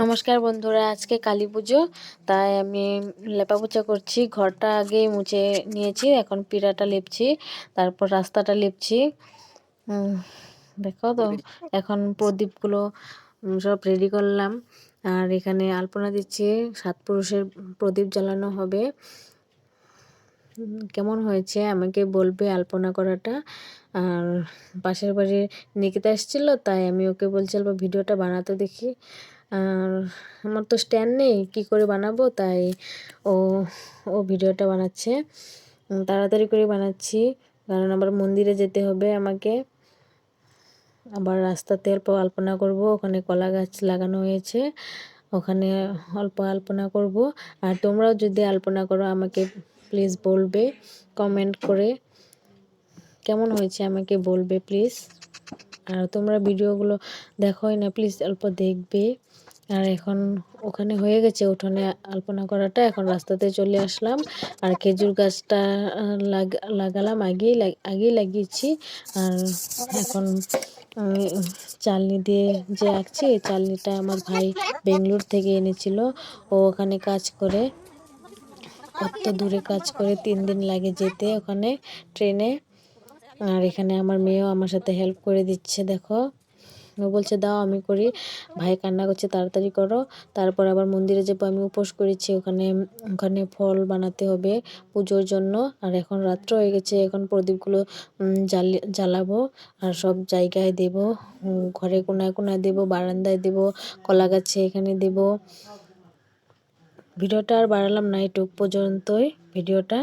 নমস্কার বন্ধুরা, আজকে কালী পুজো। তাই আমি লেপা পোছা করছি। ঘরটা আগে মুছে নিয়েছি, এখন পিড়াটা লেপছি, তারপর রাস্তাটা লেপছি। দেখো তো, এখন প্রদীপগুলো সব রেডি করলাম। আর এখানে আলপনা দিচ্ছি, সাত পুরুষের প্রদীপ জ্বালানো হবে। কেমন হয়েছে? আমাকে বলবে আলপনা করাটা। আর পাশের বাড়ির নিকিতা এসেছিল, তাই আমি ওকে বলছি ভিডিওটা বানাতে দেখি। আর আমার তো স্ট্যান্ড নেই, কী করে বানাবো? তাই ও ও ভিডিওটা বানাচ্ছে। তাড়াতাড়ি করে বানাচ্ছি। কারণ আবার মন্দিরে যেতে হবে আমাকে। আবার রাস্তাতে অল্প আলপনা করব। ওখানে কলা গাছ লাগানো হয়েছে। ওখানে অল্প আলপনা করব। আর তোমরাও যদি আলপনা করো, আমাকে প্লিজ বলবে কমেন্ট করে। কেমন হয়েছে আমাকে বলবে প্লিজ আর তোমরা ভিডিওগুলো দেখোই না প্লিজ অল্প দেখবে। আর এখন ওখানে হয়ে গেছে উঠোনে আলপনা করাটা, এখন রাস্তাতে চলে আসলাম। আর খেজুর গাছটা লাগ- লাগালাম, আগেই আগেই লাগিয়েছি। আর এখন চালনি দিয়ে যে আঁকছি, এই চালনিটা আমার ভাই বেঙ্গলোর থেকে এনেছিল। ও ওখানে কাজ করে, কত দূরে কাজ করে তিন দিন লাগে যেতে ওখানে ট্রেনে। আর এখানে আমার মেয়েও আমার সাথে হেল্প করে দিচ্ছে, দেখো। বলছে, দাও, আমি করি। ভাই কান্না করছে, তাড়াতাড়ি করো। তারপর আবার মন্দিরে যাব, আমি উপোস করেছি, ওখানে ওখানে ফল বানাতে হবে পুজোর জন্য। আর এখন রাত্র হয়ে গেছে, এখন প্রদীপগুলো জ্বালি, জ্বালাবো আর সব জায়গায় দেব ঘরে কোনায় কোনায় দেব, বারান্দায় দেব, কলা গাছে এখানে দেব। ভিডিওটা আর বাড়ালাম না, এটুক পর্যন্তই। ভিডিওটা